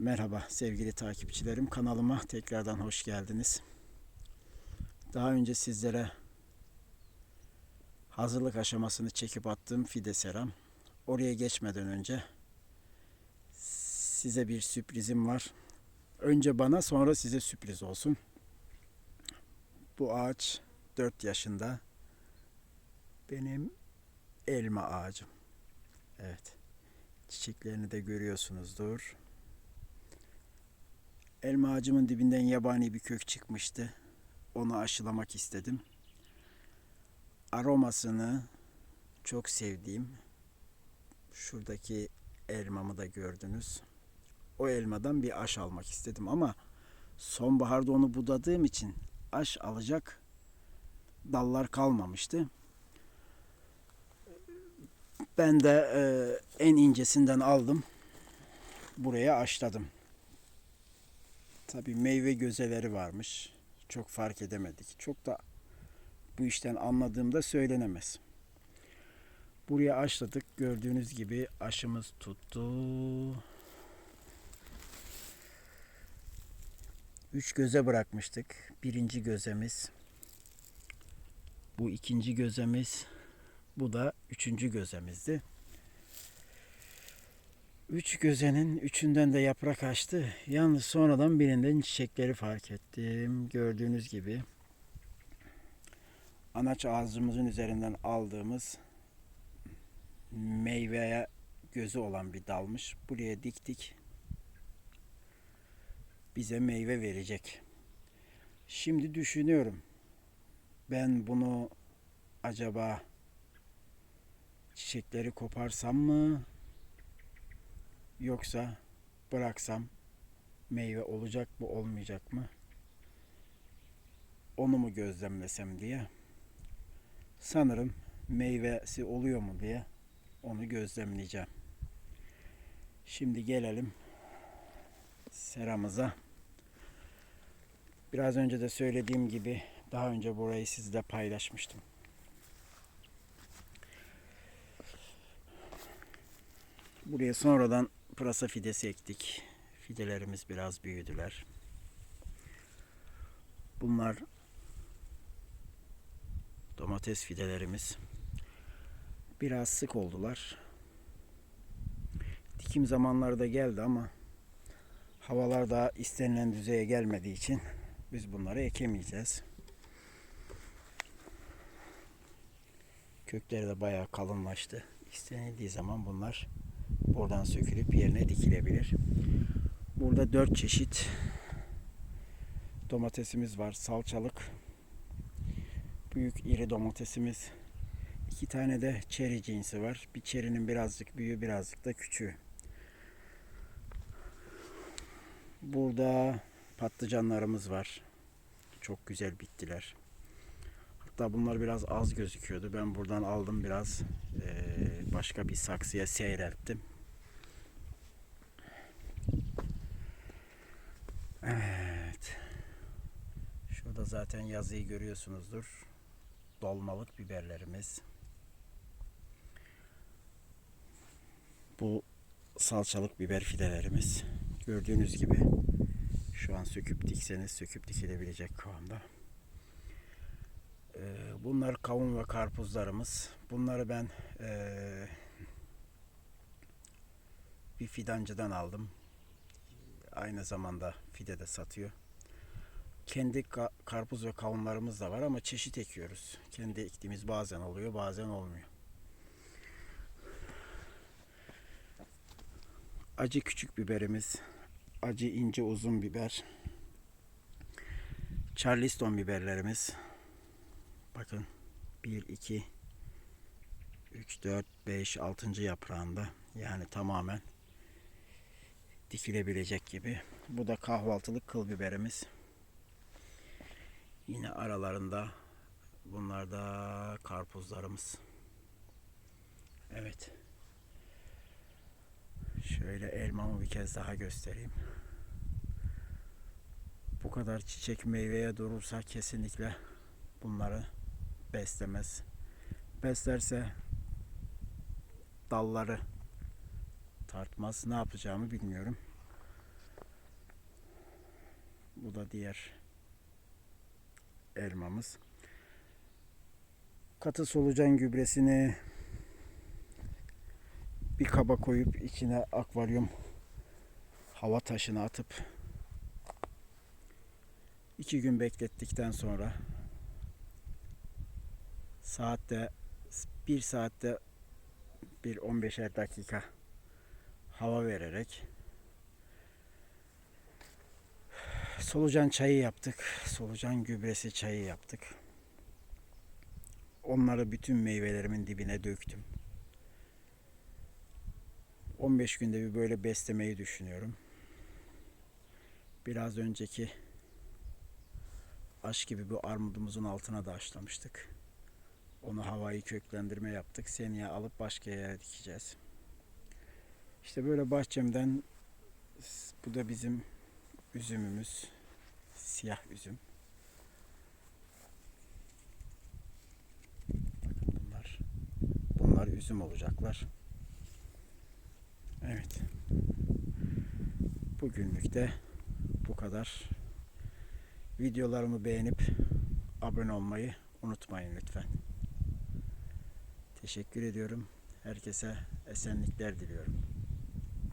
Merhaba sevgili takipçilerim. Kanalıma tekrardan hoş geldiniz. Daha önce sizlere hazırlık aşamasını çekip attığım fide seram. Oraya geçmeden önce size bir sürprizim var. Önce bana sonra size sürpriz olsun. Bu ağaç 4 yaşında. Benim elma ağacım. Evet. Çiçeklerini de görüyorsunuzdur. Elma ağacımın dibinden yabani bir kök çıkmıştı. Onu aşılamak istedim. Aromasını çok sevdiğim şuradaki elmamı da gördünüz. O elmadan bir aş almak istedim ama sonbaharda onu budadığım için aş alacak dallar kalmamıştı. Ben de e, en incesinden aldım. Buraya aşladım. Tabii meyve gözeleri varmış. Çok fark edemedik. Çok da bu işten anladığımda söylenemez. Buraya aşladık. Gördüğünüz gibi aşımız tuttu. Üç göze bırakmıştık. Birinci gözemiz. Bu ikinci gözemiz. Bu da üçüncü gözemizdi. Üç gözenin üçünden de yaprak açtı. Yalnız sonradan birinden çiçekleri fark ettim. Gördüğünüz gibi anaç ağacımızın üzerinden aldığımız meyveye gözü olan bir dalmış. Buraya diktik. Bize meyve verecek. Şimdi düşünüyorum. Ben bunu acaba çiçekleri koparsam mı yoksa bıraksam meyve olacak mı olmayacak mı onu mu gözlemlesem diye sanırım meyvesi oluyor mu diye onu gözlemleyeceğim. Şimdi gelelim seramıza. Biraz önce de söylediğim gibi daha önce burayı sizle paylaşmıştım. Buraya sonradan pırasa fidesi ektik. Fidelerimiz biraz büyüdüler. Bunlar domates fidelerimiz. Biraz sık oldular. Dikim zamanları da geldi ama havalar daha istenilen düzeye gelmediği için biz bunları ekemeyeceğiz. Kökleri de bayağı kalınlaştı. İstenildiği zaman bunlar buradan sökülüp yerine dikilebilir. Burada dört çeşit domatesimiz var. Salçalık, büyük iri domatesimiz. iki tane de çeri cinsi var. Bir çerinin birazcık büyüğü, birazcık da küçüğü. Burada patlıcanlarımız var. Çok güzel bittiler. Hatta bunlar biraz az gözüküyordu. Ben buradan aldım biraz başka bir saksıya seyrelttim. Zaten yazıyı görüyorsunuzdur. Dolmalık biberlerimiz. Bu salçalık biber fidelerimiz. Gördüğünüz gibi şu an söküp dikseniz söküp dikilebilecek kıvamda. Ee, Bunlar kavun ve karpuzlarımız. Bunları ben eee, bir fidancıdan aldım. Aynı zamanda fide de satıyor. Kendi ka- karpuz ve kavunlarımız da var ama çeşit ekiyoruz. Kendi ektiğimiz bazen oluyor bazen olmuyor. Acı küçük biberimiz, acı ince uzun biber, Charleston biberlerimiz. Bakın 1, 2, 3, 4, 5, 6. yaprağında yani tamamen dikilebilecek gibi. Bu da kahvaltılık kıl biberimiz. Yine aralarında bunlar da karpuzlarımız. Evet. Şöyle elmamı bir kez daha göstereyim. Bu kadar çiçek meyveye durursa kesinlikle bunları beslemez. Beslerse dalları tartmaz. Ne yapacağımı bilmiyorum. Bu da diğer elmamız. Katı solucan gübresini bir kaba koyup içine akvaryum hava taşını atıp iki gün beklettikten sonra saatte bir saatte bir 15'er dakika hava vererek solucan çayı yaptık. Solucan gübresi çayı yaptık. Onları bütün meyvelerimin dibine döktüm. 15 günde bir böyle beslemeyi düşünüyorum. Biraz önceki aş gibi bu armudumuzun altına da aşlamıştık. Onu havayı köklendirme yaptık. Seneye alıp başka yere dikeceğiz. İşte böyle bahçemden bu da bizim üzümümüz. Siyah üzüm. Bakın bunlar. Bunlar üzüm olacaklar. Evet. Bugünlük de bu kadar. Videolarımı beğenip abone olmayı unutmayın lütfen. Teşekkür ediyorum. Herkese esenlikler diliyorum.